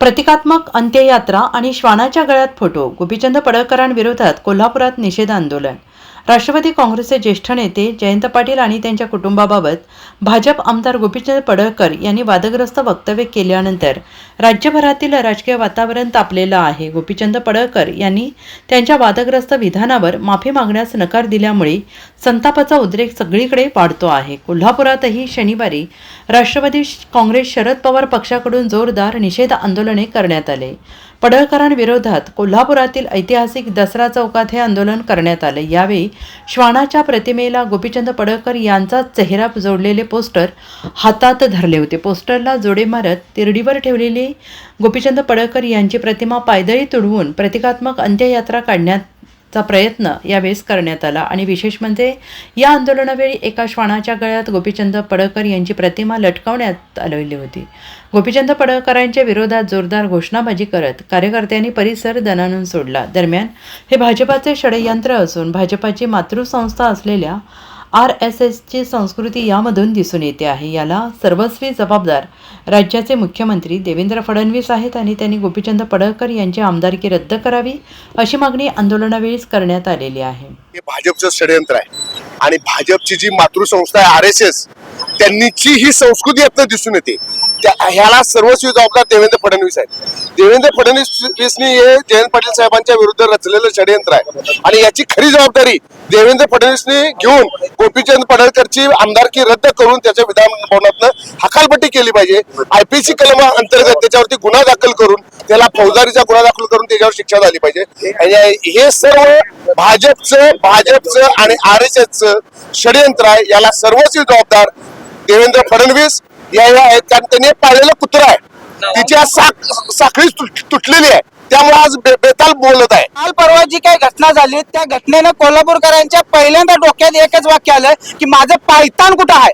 प्रतिकात्मक अंत्ययात्रा आणि श्वानाच्या गळ्यात फोटो गोपीचंद पडळकरांविरोधात कोल्हापुरात निषेध आंदोलन. राष्ट्रवादी काँग्रेसचे ज्येष्ठ नेते जयंत पाटील आणि त्यांच्या कुटुंबाबाबत भाजप आमदार गोपीचंद पडळकर यांनी वादग्रस्त वक्तव्य केल्यानंतर राज्यभरातील राजकीय वातावरण तापलेलं आहे. गोपीचंद पडळकर यांनी त्यांच्या वादग्रस्त विधानावर माफी मागण्यास नकार दिल्यामुळे संतापाचा उद्रेक सगळीकडे वाढतो आहे. कोल्हापुरातही शनिवारी राष्ट्रवादी काँग्रेस शरद पवार पक्षाकडून जोरदार निषेध आंदोलने करण्यात आले. पडळकरांविरोधात कोल्हापुरातील ऐतिहासिक दसरा चौकात हे आंदोलन करण्यात आले. यावेळी श्वानाच्या प्रतिमेला गोपीचंद पडळकर यांचा चेहरा जोडलेले पोस्टर हातात धरले होते. पोस्टरला जोडे मारत तिरडीवर ठेवलेली गोपीचंद पडळकर यांची प्रतिमा पायदळी तुडवून प्रतिकात्मक अंत्ययात्रा काढण्यात चा प्रयत्न यावेळेस करण्यात आला. आणि विशेष म्हणजे या आंदोलनावेळी एका श्वानाच्या गळ्यात गोपीचंद पडळकर यांची प्रतिमा लटकवण्यात आलेली होती. गोपीचंद पडळकरांच्या विरोधात जोरदार घोषणाबाजी करत कार्यकर्त्यांनी परिसर दणानून सोडला. दरम्यान हे भाजपाचे षडयंत्र असून भाजपाची मातृसंस्था असलेल्या आर एस एसची संस्कृती यामधून दिसून येते आहे. याला सर्वस्वी जबाबदार राज्याचे मुख्यमंत्री देवेंद्र फडणवीस आहेत आणि त्यांनी गोपीचंद पडळकर यांची आमदारकी रद्द करावी अशी मागणी आंदोलनावेळीच करण्यात आलेली आहे. हे भाजपचं षडयंत्र आहे. आणि भाजपची जी मातृसंस्था आहे आर एस एस त्यांनीची ही संस्कृती यातनं दिसून येते. त्या ह्याला सर्वस्वी जबाबदार देवेंद्र फडणवीस आहेत. देवेंद्र फडणवीसनी हे जयंत पाटील साहेबांच्या विरुद्ध रचलेलं षडयंत्र आहे. आणि याची खरी जबाबदारी देवेंद्र फडणवीसनी घेऊन गोपीचंद पडळकरची आमदारकी रद्द करून त्याच्या विधानभवनातनं हकालपट्टी केली पाहिजे. आयपीसी कलम अंतर्गत त्याच्यावरती गुन्हा दाखल करून त्याला फौजदारीचा गुन्हा दाखल करून त्याच्यावर शिक्षा झाली पाहिजे. आणि हे सर्व भाजपचं भाजपचं आणि आर एस एसचं षडयंत्र आहे. याला सर्वस्वी जबाबदार देवेंद्र फडणवीस या या आहेत. कारण त्यांनी पाळलेलं कुत्रा आहे. तिच्या साख साखळी तुट- तुटलेली आहे. त्यामुळे आज बे- बेताल बोलत आहे. काल परवा जी काही घटना झाली त्या घटनेनं कोल्हापूरकरांच्या पहिल्यांदा डोक्यात एकच वाक्य आलं की माझं पायतान कुठं आहे?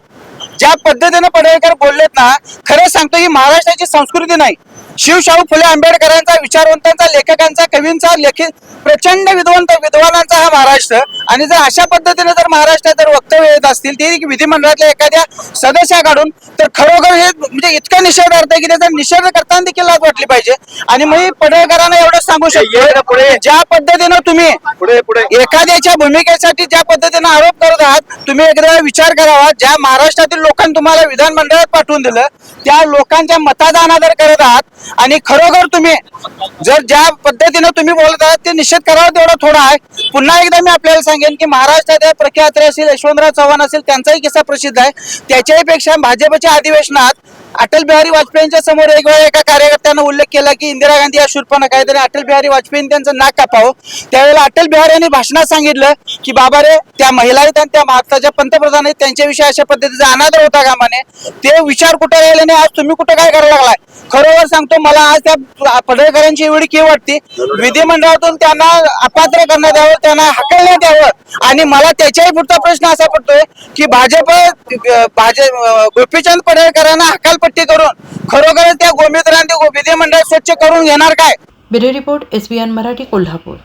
ज्या पद्धतीनं पडळकर बोललेत ना खरं सांगतो ही महाराष्ट्राची संस्कृती नाही. शिवशाहू फुले आंबेडकरांचा विचारवंतांचा लेखकांचा कवींचा लेखी प्रचंड विद्वंत विद्वानांचा महाराष्ट्र आणि जर अशा पद्धतीने जर महाराष्ट्रात जर वक्तव्य येत असतील ते विधिमंडळातल्या एखाद्या सदस्याकडून तर खरोखर हे म्हणजे इतकं निषेधार्थ आहे की त्याचा निषेध करताना देखील लाज वाटली पाहिजे. आणि मी पडळकरांना एवढं सांगू शकतो ज्या पद्धतीनं तुम्ही पुढे पुढे. एखाद्याच्या भूमिकेसाठी ज्या पद्धतीने आरोप करत आहात तुम्ही एकदा विचार करावा. ज्या महाराष्ट्रातील लोकांनी तुम्हाला विधानमंडळात पाठवून दिलं त्या लोकांच्या मताचा अनादर करत आहात. आणि खरोखर तुम्ही जर ज्या पद्धतीने तुम्ही बोलत आहात ते निषेध करावा तेवढा थोडा आहे. पुन्हा एकदा मी आपल्याला सांगेन की महाराष्ट्रात प्रख्यात असेल यशवंतराव चव्हाण असेल त्यांचाही किस्सा प्रसिद्ध आहे. त्याच्याही पेक्षा भाजपच्या अधिवेशनात अटल बिहारी वाजपेयींच्या समोर एक वेळा एका कार्यकर्त्यानं उल्लेख केला की इंदिरा गांधी या शूरपणा काय तरी अटल बिहारी वाजपेयी त्यांचं नाक कापावं. त्यावेळेला अटल बिहारी यांनी भाषणात सांगितलं की बाबा रे त्या महिला आहेत आणि त्या भारताच्या पंतप्रधान आहेत त्यांच्याविषयी अशा पद्धतीचा अनादर होता कामाने. ते विचार कुठे राहिले नाही आज तुम्ही कुठं काय करायला लागलाय? खरोखर सांगतो मला आज त्या पडळकरांची एवढी की वाटते. विधिमंडळातून त्यांना अपात्र करण्यात यावं त्यांना हकलण्यात यावं. आणि मला त्याच्याही पुढचा प्रश्न असा पडतोय की भाजप भाजप गोपीचंद पडळकरांना हकालपट्टी करून खरोखर त्या गोमित्रांनी विधिमंडळ स्वच्छ करून घेणार काय? Bureau report S Marathi Kolhapur.